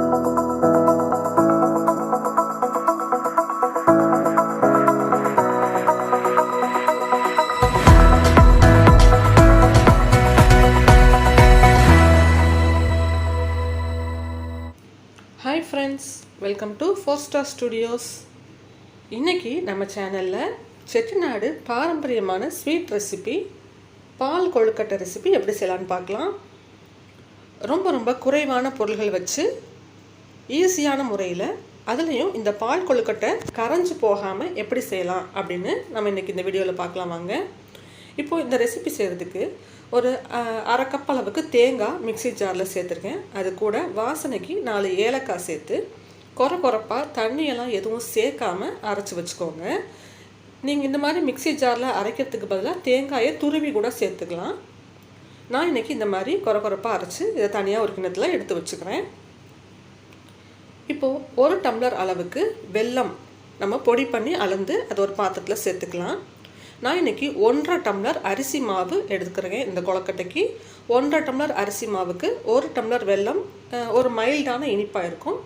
Hi friends welcome to four star studios இன்றைக்கி நம்ம சேனலில் செட்டிநாடு பாரம்பரியமான ஸ்வீட் ரெசிபி பால் கொழுக்கட்டை ரெசிபி எப்படி செய்யலான்னு பார்க்கலாம். ரொம்ப ரொம்ப குறைவான பொருள்கள் வச்சு ஈஸியான முறையில் அதுலேயும் இந்த பால் கொழுக்கட்டை கரைஞ்சு போகாமல் எப்படி செய்யலாம் அப்படின்னு நம்ம இன்றைக்கி இந்த வீடியோவில் பார்க்கலாம் வாங்க. இப்போது இந்த ரெசிபி செய்கிறதுக்கு ஒரு அஹ், அரை கப் அளவுக்கு தேங்காய் மிக்ஸி ஜாரில் சேர்த்துருக்கேன். அது கூட வாசனைக்கு நாலு ஏலக்காய் சேர்த்து கொர கொரப்பாக தண்ணியெல்லாம் எதுவும் சேர்க்காமல் அரைச்சி வச்சுக்கோங்க. நீங்கள் இந்த மாதிரி மிக்ஸி ஜாரில் அரைக்கிறதுக்கு பதிலாக தேங்காயை துருவி கூட சேர்த்துக்கலாம். நான் இன்றைக்கி இந்த மாதிரி கொர குறைப்பாக அரைச்சி இதை தனியாக ஒரு கிண்ணத்தில் எடுத்து வச்சுக்கிறேன். இப்போது ஒரு டம்ளர் அளவுக்கு வெல்லம் நம்ம பொடி பண்ணி அளந்து அது ஒரு பாத்திரத்தில் சேர்த்துக்கலாம். நான் இன்றைக்கி ஒன்றரை டம்ளர் அரிசி மாவு எடுத்துக்கிறேன் இந்த கொழக்கட்டைக்கு. ஒன்றரை டம்ளர் அரிசி மாவுக்கு ஒரு டம்ளர் வெல்லம் ஒரு மைல்டான இனிப்பாக இருக்கும்.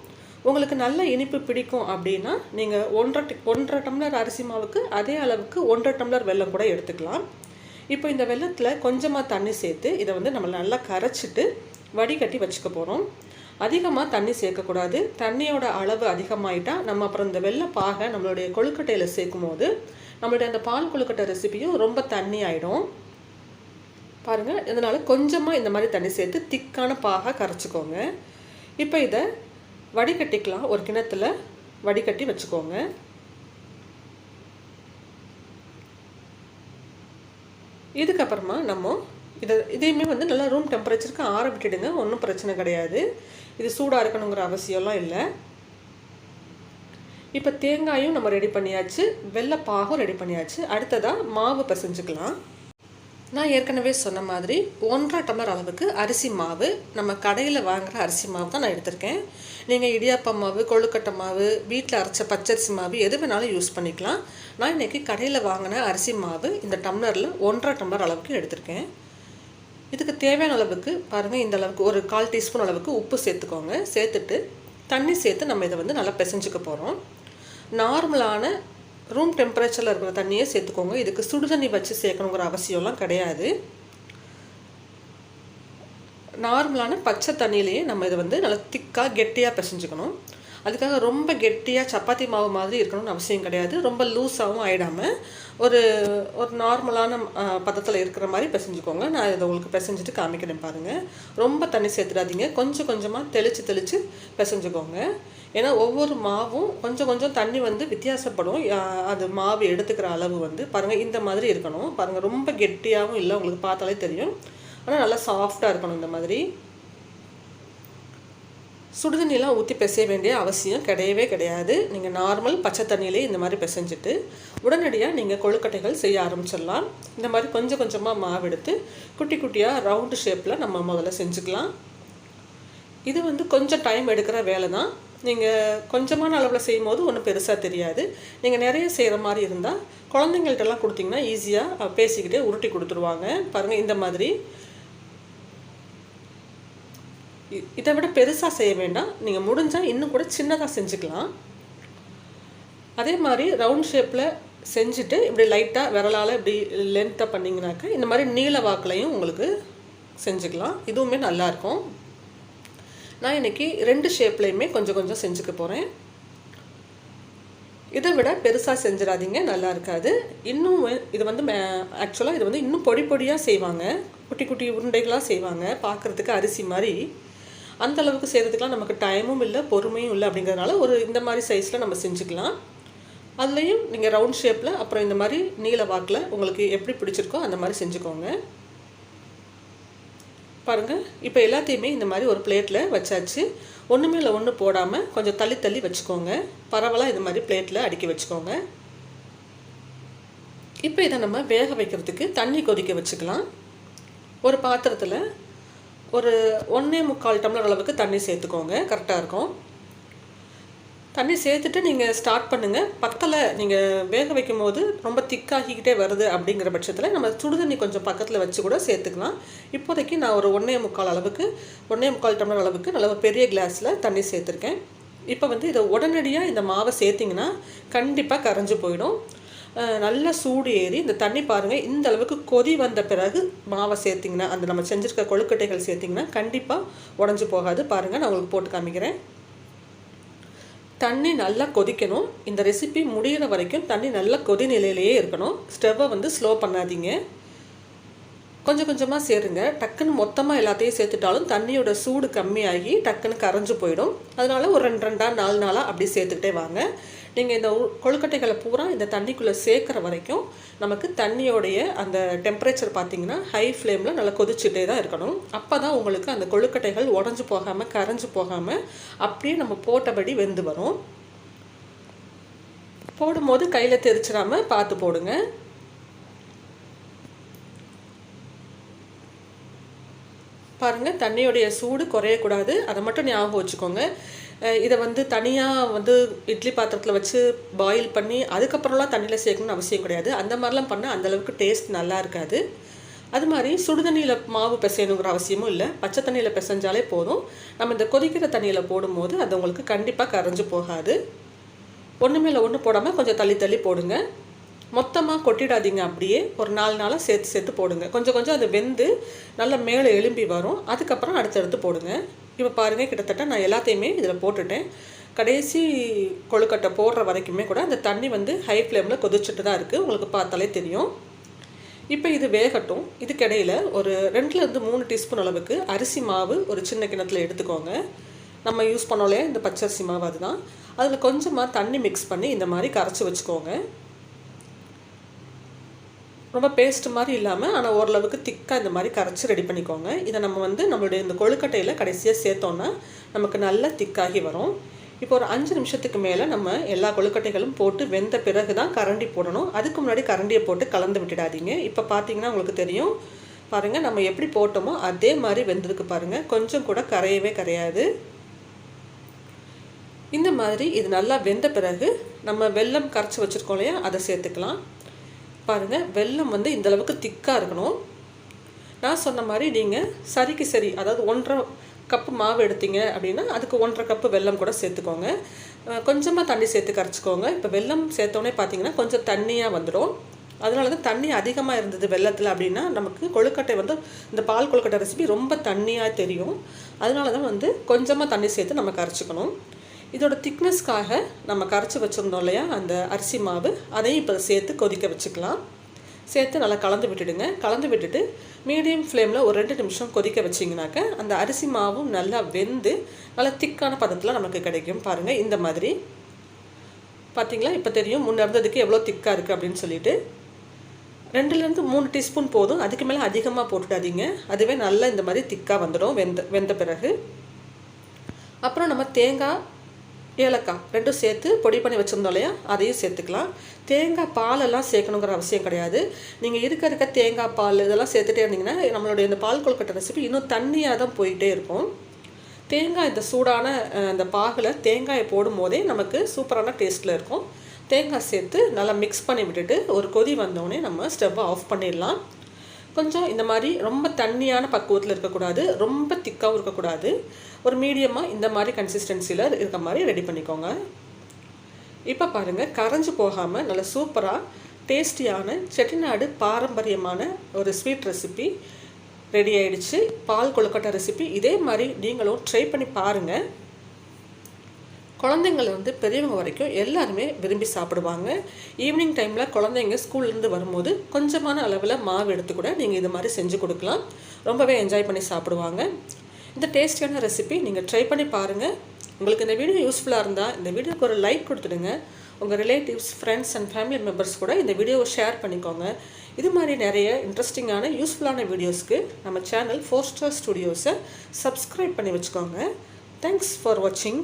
உங்களுக்கு நல்ல இனிப்பு பிடிக்கும் அப்படின்னா நீங்கள் ஒன்றரை ஒன்றரை டம்ளர் அரிசி மாவுக்கு அதே அளவுக்கு ஒன்றரை டம்ளர் வெல்லம் கூட எடுத்துக்கலாம். இப்போ இந்த வெல்லத்தில் கொஞ்சமாக தண்ணி சேர்த்து இதை வந்து நம்ம நல்லா கரைச்சிட்டு வடிகட்டி வச்சுக்க போகிறோம் அதிகமாக தண்ணி சேர்க்கக்கூடாது. தண்ணியோட அளவு அதிகமாயிட்டா நம்ம அப்புறம் இந்த வெள்ளை பாகை நம்மளுடைய கொழுக்கட்டையில் சேர்க்கும் போது நம்மளுடைய அந்த பால் கொழுக்கட்டை ரெசிபியும் ரொம்ப தண்ணி ஆகிடும் பாருங்கள் இதனால் கொஞ்சமாக இந்த மாதிரி தண்ணி சேர்த்து திக்கான பாகை கரைச்சிக்கோங்க. இப்போ இதை வடிகட்டிக்கலாம். ஒரு கிணத்துல வடிகட்டி வச்சுக்கோங்க. இதுக்கப்புறமா நம்ம இதை இதையுமே வந்து நல்லா ரூம் டெம்பரேச்சருக்கு ஆரம்பிக்கிடுங்க ஒன்றும் பிரச்சனை கிடையாது. இது சூடாக இருக்கணுங்கிற அவசியம்லாம் இல்லை. இப்போ தேங்காயும் நம்ம ரெடி பண்ணியாச்சு வெள்ளைப்பாகும் ரெடி பண்ணியாச்சு. அடுத்ததாக மாவு பிசைஞ்சுக்கலாம். நான் ஏற்கனவே சொன்ன மாதிரி ஒன்றரை டம்ளர் அளவுக்கு அரிசி மாவு நம்ம கடையில் வாங்குகிற அரிசி மாவு தான் நான் எடுத்திருக்கேன். நீங்கள் இடியாப்பம் மாவு கொழுக்கட்டை மாவு வீட்டில் அரைச்ச பச்சரிசி மாவு எது வேணாலும் யூஸ் பண்ணிக்கலாம். நான் இன்றைக்கி கடையில் வாங்கின அரிசி மாவு இந்த டம்ளரில் ஒன்றரை டம்ளர் அளவுக்கு எடுத்திருக்கேன். இதுக்கு தேவையான அளவுக்கு பாருங்கள் இந்த அளவுக்கு ஒரு கால் டீஸ்பூன் அளவுக்கு உப்பு சேர்த்துக்கோங்க. சேர்த்துட்டு தண்ணி சேர்த்து நம்ம இதை வந்து நல்லா பிசைஞ்சுக்க போகிறோம் நார்மலான ரூம் டெம்பரேச்சரில் இருக்கிற தண்ணியே சேர்த்துக்கோங்க. இதுக்கு சுடு தண்ணி வச்சு சேர்க்கணுங்கிற அவசியம்லாம் கிடையாது. நார்மலான பச்சை தண்ணியிலேயே நம்ம இதை வந்து நல்லா திக்காக கெட்டியாக பிசைஞ்சுக்கணும். அதுக்காக ரொம்ப கெட்டியாக சப்பாத்தி மாவு மாதிரி இருக்கணும்னு அவசியம் கிடையாது. ரொம்ப லூஸாகவும் ஆகிடாமல் ஒரு ஒரு நார்மலான பதத்தில் இருக்கிற மாதிரி பிசைஞ்சுக்கோங்க. நான் இதை உங்களுக்கு பிசைஞ்சிட்டு காமிக்கிறேன் பாருங்கள் ரொம்ப தண்ணி சேர்த்துடாதீங்க. கொஞ்சம் கொஞ்சமாக தெளித்து தெளித்து பிசைஞ்சுக்கோங்க. ஏன்னா ஒவ்வொரு மாவும் கொஞ்சம் கொஞ்சம் தண்ணி வந்து வித்தியாசப்படும். அது மாவு எடுத்துக்கிற அளவு வந்து. பாருங்கள் இந்த மாதிரி இருக்கணும். பாருங்கள் ரொம்ப கெட்டியாகவும் இல்லை. உங்களுக்கு பார்த்தாலே தெரியும். ஆனால் நல்லா சாஃப்டாக இருக்கணும் இந்த மாதிரி. சுடுதண்ணிலாம் ஊற்றி பிசைய வேண்டிய அவசியம் கிடையவே கிடையாது. நீங்கள் நார்மல் பச்சை தண்ணியிலே இந்த மாதிரி பிசைஞ்சிட்டு உடனடியாக நீங்கள் கொழுக்கட்டைகள் செய்ய ஆரம்பிச்சிடலாம். இந்த மாதிரி கொஞ்சம் கொஞ்சமாக மாவு எடுத்து குட்டி குட்டியாக ரவுண்டு ஷேப்பில் நம்ம முதல்ல செஞ்சுக்கலாம். இது வந்து கொஞ்சம் டைம் எடுக்கிற வேலை தான் நீங்கள் கொஞ்சமான அளவில் செய்யும் போது ஒன்றும் பெருசாக தெரியாது. நீங்கள் நிறைய செய்கிற மாதிரி இருந்தால் குழந்தைங்கள்ட்டெல்லாம் கொடுத்தீங்கன்னா ஈஸியாக பேசிக்கிட்டே உருட்டி கொடுத்துருவாங்க. பாருங்கள் இந்த மாதிரி இதை விட பெருசாக செய்ய வேண்டாம். நீங்கள் முடிஞ்சால் இன்னும் கூட சின்னதாக செஞ்சுக்கலாம். அதே மாதிரி ரவுண்ட் ஷேப்பில் செஞ்சுட்டு இப்படி லைட்டாக விரலால் இப்படி லென்த்தாக பண்ணிங்கனாக்கா இந்த மாதிரி நீல வாக்குலையும் உங்களுக்கு செஞ்சுக்கலாம். இதுவுமே நல்லாயிருக்கும் நான் இன்றைக்கி ரெண்டு ஷேப்லேயுமே கொஞ்சம் கொஞ்சம் செஞ்சுக்க போகிறேன் இதை விட பெருசாக செஞ்சிடாதீங்க நல்லா இருக்காது. இன்னும் இது வந்து ஆக்சுவலாக இது வந்து இன்னும் பொடி பொடியாக செய்வாங்க. குட்டி குட்டி உருண்டைகளாக செய்வாங்க. பார்க்குறதுக்கு அரிசி மாதிரி. அந்த அளவுக்கு செய்கிறதுக்குலாம் நமக்கு டைமும் இல்லை பொறுமையும் இல்லை அப்படிங்கிறதுனால ஒரு இந்த மாதிரி சைஸில் நம்ம செஞ்சுக்கலாம். அதுலேயும் நீங்கள் ரவுண்ட் ஷேப்பில் அப்புறம் இந்த மாதிரி நீல வாக்கில் உங்களுக்கு எப்படி பிடிச்சிருக்கோ அந்த மாதிரி செஞ்சுக்கோங்க. பாருங்கள் இப்போ எல்லாத்தையுமே இந்த மாதிரி ஒரு பிளேட்டில் வச்சாச்சு. ஒன்று மேலே ஒன்று போடாமல் கொஞ்சம் தள்ளி தள்ளி வச்சுக்கோங்க. பரவலாக இது மாதிரி பிளேட்டில் அடுக்கி வச்சுக்கோங்க. இப்போ இதை நம்ம வேக வைக்கிறதுக்கு தண்ணி கொதிக்க வச்சுக்கலாம். ஒரு பாத்திரத்தில் ஒரு ஒன்றே முக்கால் டம்ளர் அளவுக்கு தண்ணி சேர்த்துக்கோங்க. கரெக்டாக இருக்கும். தண்ணி சேர்த்துட்டு நீங்கள் ஸ்டார்ட் பண்ணுங்கள் பக்கத்தில் நீங்கள் வேக வைக்கும் போது ரொம்ப திக்காகிக்கிட்டே வருது அப்படிங்கிற பட்சத்தில் நம்ம சுடுதண்ணி கொஞ்சம் பக்கத்தில் வச்சு கூட சேர்த்துக்கலாம். இப்போதைக்கு நான் ஒரு ஒன்றே முக்கால் அளவுக்கு ஒன்றே முக்கால் டம்ளர் அளவுக்கு நல்ல பெரிய கிளாஸில் தண்ணி சேர்த்துருக்கேன். இப்போ வந்து இதை உடனடியாக இந்த மாவை சேர்த்திங்கன்னா கண்டிப்பாக கரைஞ்சி போயிடும். நல்லா சூடு ஏறி இந்த தண்ணி பாருங்கள் இந்த அளவுக்கு கொதி வந்த பிறகு மாவை சேர்த்திங்கன்னா அந்த நம்ம செஞ்சுருக்க கொழுக்கட்டைகள் சேர்த்திங்கன்னா கண்டிப்பாக உடஞ்சி போகாது. பாருங்கள் நான் உங்களுக்கு போட்டு காமிக்கிறேன். தண்ணி நல்லா கொதிக்கணும். இந்த ரெசிபி முடிகிற வரைக்கும் தண்ணி நல்லா கொதி நிலையிலேயே இருக்கணும். ஸ்டவ்வை வந்து ஸ்லோ பண்ணாதீங்க. கொஞ்சம் கொஞ்சமாக சேருங்க. டக்குன்னு மொத்தமாக எல்லாத்தையும் சேர்த்துட்டாலும் தண்ணியோட சூடு கம்மியாகி டக்குன்னு கரைஞ்சு போயிடும். அதனால ஒரு ரெண்டு ரெண்டா நாலு நாளாக அப்படி சேர்த்துக்கிட்டே வாங்க. நீங்கள் இந்த கொழுக்கட்டைகளை பூரா இந்த தண்ணிக்குள்ளே சேர்க்குற வரைக்கும் நமக்கு தண்ணியோடைய அந்த டெம்பரேச்சர் பார்த்தீங்கன்னா ஹை ஃப்ளேமில் நல்லா கொதிச்சுட்டே தான் இருக்கணும். அப்போ தான் உங்களுக்கு அந்த கொழுக்கட்டைகள் உடஞ்சி போகாமல் கரைஞ்சு போகாமல் அப்படியே நம்ம போட்டபடி வெந்து வரும். போடும்போது கையில் தெரிச்சிடாமல் பார்த்து போடுங்க. பாருங்கள் தண்ணியோடைய சூடு குறையக்கூடாது. அதை மட்டும் ஞாபகம் வச்சுக்கோங்க. இதை வந்து தனியாக வந்து இட்லி பாத்திரத்தில் வச்சு பாயில் பண்ணி அதுக்கப்புறம்லாம் தண்ணியில் சேர்க்கணும்னு அவசியம் கிடையாது. அந்த மாதிரிலாம் பண்ணால் அந்தளவுக்கு டேஸ்ட் நல்லா இருக்காது. அது மாதிரி சுடுதண்ணியில் மாவு பிசையணுங்கிற அவசியமும் இல்லை. பச்சை தண்ணியில் பிசைஞ்சாலே போதும். நம்ம இந்த கொதிக்கிற தண்ணியில் போடும்போது அது உங்களுக்கு கண்டிப்பாக கரைஞ்சு போகாது. ஒன்றுமே இல்லை ஒன்று போடாமல் கொஞ்சம் தள்ளி தள்ளி போடுங்க. மொத்தமாக கொட்டிடாதீங்க அப்படியே. ஒரு நாலு நாளாக சேர்த்து சேர்த்து போடுங்க. கொஞ்சம் கொஞ்சம் அது வெந்து நல்லா மேலே எலும்பி வரும். அதுக்கப்புறம் அடுத்தடுத்து போடுங்க. இப்போ பாருங்கள் கிட்டத்தட்ட நான் எல்லாத்தையுமே இதில் போட்டுட்டேன். கடைசி கொழுக்கட்டை போடுற வரைக்குமே கூட அந்த தண்ணி வந்து ஹை ஃப்ளேமில் கொதிச்சுட்டு தான் இருக்குது உங்களுக்கு பார்த்தாலே தெரியும். இப்போ இது வேகட்டும். இதுக்கிடையில் ஒரு ரெண்டுலேருந்து மூணு டீஸ்பூன் அளவுக்கு அரிசி மாவு ஒரு சின்ன கிணத்துல எடுத்துக்கோங்க. நம்ம யூஸ் பண்ணோலே இந்த பச்சரிசி மாவு அதுதான். அதில் கொஞ்சமாக தண்ணி மிக்ஸ் பண்ணி இந்த மாதிரி கரைச்சி வச்சுக்கோங்க. ரொம்ப பேஸ்ட் மாதிரி இல்லாமல் ஆனால் ஓரளவுக்கு திக்காக இந்த மாதிரி கரைச்சி ரெடி பண்ணிக்கோங்க. இதை நம்ம வந்து நம்மளுடைய இந்த கொழுக்கட்டையில் கடைசியாக சேர்த்தோன்னா நமக்கு நல்லா திக்காகி வரும். இப்போ ஒரு அஞ்சு நிமிஷத்துக்கு மேலே நம்ம எல்லா கொழுக்கட்டைகளும் போட்டு வெந்த பிறகு தான் கரண்டி போடணும். அதுக்கு முன்னாடி கரண்டியை போட்டு கலந்து விட்டுடாதீங்க. இப்போ பார்த்தீங்கன்னா உங்களுக்கு தெரியும். பாருங்கள் நம்ம எப்படி போட்டோமோ அதே மாதிரி வெந்திருக்கு பாருங்கள் கொஞ்சம் கூட கரையவே கரையாது. இந்த மாதிரி இது நல்லா வெந்த பிறகு நம்ம வெல்லம் கரைச்சி வச்சுருக்கோம் இல்லையா? அதை சேர்த்துக்கலாம். பாருங்கள் வெல்லம் வந்து இந்த அளவுக்கு திக்காக இருக்கணும். நான் சொன்ன மாதிரி நீங்கள் சரிக்கு சரி அதாவது ஒன்றரை கப்பு மாவு எடுத்தீங்க அப்படின்னா அதுக்கு ஒன்றரை கப்பு வெல்லம் கூட சேர்த்துக்கோங்க. கொஞ்சமாக தண்ணி சேர்த்து கரைச்சிக்கோங்க. இப்போ வெல்லம் சேர்த்தோன்னே பார்த்தீங்கன்னா கொஞ்சம் தண்ணியாக வந்துடும். அதனால தான் தண்ணி அதிகமாக இருந்தது வெள்ளத்தில் அப்படின்னா நமக்கு கொழுக்கட்டை வந்து இந்த பால் கொழுக்கட்டை ரெசிபி ரொம்ப தண்ணியாக தெரியும். அதனால தான் வந்து கொஞ்சமாக தண்ணி சேர்த்து நம்ம கரைச்சிக்கணும். இதோட திக்னஸ்க்காக நம்ம கரைச்சி வச்சுருந்தோம் இல்லையா? அந்த அரிசி மாவு. அதையும் இப்போ சேர்த்து கொதிக்க வச்சுக்கலாம். சேர்த்து நல்லா கலந்து விட்டுடுங்க. கலந்து விட்டுட்டு மீடியம் ஃப்ளேமில் ஒரு ரெண்டு நிமிஷம் கொதிக்க வச்சிங்கனாக்க அந்த அரிசி மாவும் நல்லா வெந்து நல்லா திக்கான பதத்தில் நமக்கு கிடைக்கும். பாருங்கள் இந்த மாதிரி. பார்த்தீங்களா இப்போ தெரியும் முன்னே இருந்ததுக்கு எவ்வளோ திக்காக இருக்குது அப்படின்னு சொல்லிட்டு. ரெண்டுலேருந்து மூணு டீஸ்பூன் போதும். அதுக்கு மேலே அதிகமாக போட்டுடாதீங்க. அதுவே நல்லா இந்த மாதிரி திக்காக வந்துடும். வெந்த வெந்த பிறகு. அப்புறம் நம்ம தேங்காய் ஏலக்காய் ரெண்டும் சேர்த்து பொடி பண்ணி வச்சுருந்தோம் இல்லையா? அதையும் சேர்த்துக்கலாம். தேங்காய் பாலெல்லாம் சேர்க்கணுங்கிற அவசியம் கிடையாது. நீங்கள் இருக்க இருக்க தேங்காய் பால் இதெல்லாம் சேர்த்துட்டே இருந்தீங்கன்னா நம்மளுடைய இந்த பால் கொழுக்கட்டை ரெசிபி இன்னும் தண்ணியாக தான் போயிட்டே இருக்கும். தேங்காய் இந்த சூடான அந்த இந்த பாகில் தேங்காயை போடும் போதே நமக்கு சூப்பரான டேஸ்ட்டில் இருக்கும். தேங்காய் சேர்த்து நல்லா மிக்ஸ் பண்ணி விட்டுட்டு ஒரு கொதி வந்தோடனே நம்ம ஸ்டவ்வை ஆஃப் பண்ணிடலாம். கொஞ்சம் இந்த மாதிரி ரொம்ப தண்ணியான பக்குவத்தில் இருக்கக்கூடாது ரொம்ப திக்காகவும் இருக்கக்கூடாது. ஒரு மீடியமாக இந்த மாதிரி கன்சிஸ்டன்சியில் இருக்க மாதிரி ரெடி பண்ணிக்கோங்க. இப்போ பாருங்கள் கரைஞ்சு போகாமல் நல்ல சூப்பராக டேஸ்டியான செட்டிநாடு பாரம்பரியமான ஒரு ஸ்வீட் ரெசிபி ரெடி ஆயிடுச்சு. பால் கொழுக்கட்டை ரெசிபி இதே மாதிரி நீங்களும் ட்ரை பண்ணி பாருங்கள் குழந்தைங்கள வந்து பெரியவங்க வரைக்கும் எல்லாருமே விரும்பி சாப்பிடுவாங்க. ஈவினிங் டைமில் குழந்தைங்க ஸ்கூல்லேருந்து வரும்போது கொஞ்சமான அளவில் மாவு எடுத்து கூட நீங்கள் இது மாதிரி செஞ்சு கொடுக்கலாம். ரொம்பவே என்ஜாய் பண்ணி சாப்பிடுவாங்க. இந்த டேஸ்டியான ரெசிபி நீங்கள் ட்ரை பண்ணி பாருங்கள் உங்களுக்கு இந்த வீடியோ யூஸ்ஃபுல்லாக இருந்தால் இந்த வீடியோக்கு ஒரு லைக் கொடுத்துடுங்க. உங்கள் relatives friends and family members கூட இந்த வீடியோவை ஷேர் பண்ணிக்கோங்க. இது மாதிரி நிறைய இன்ட்ரெஸ்டிங்கான யூஸ்ஃபுல்லான வீடியோஸ்க்கு நம்ம சேனல் ஃபோர் ஸ்டார் ஸ்டுடியோஸை சப்ஸ்கிரைப் பண்ணி வச்சுக்கோங்க. தேங்க்ஸ் ஃபார் வாட்சிங்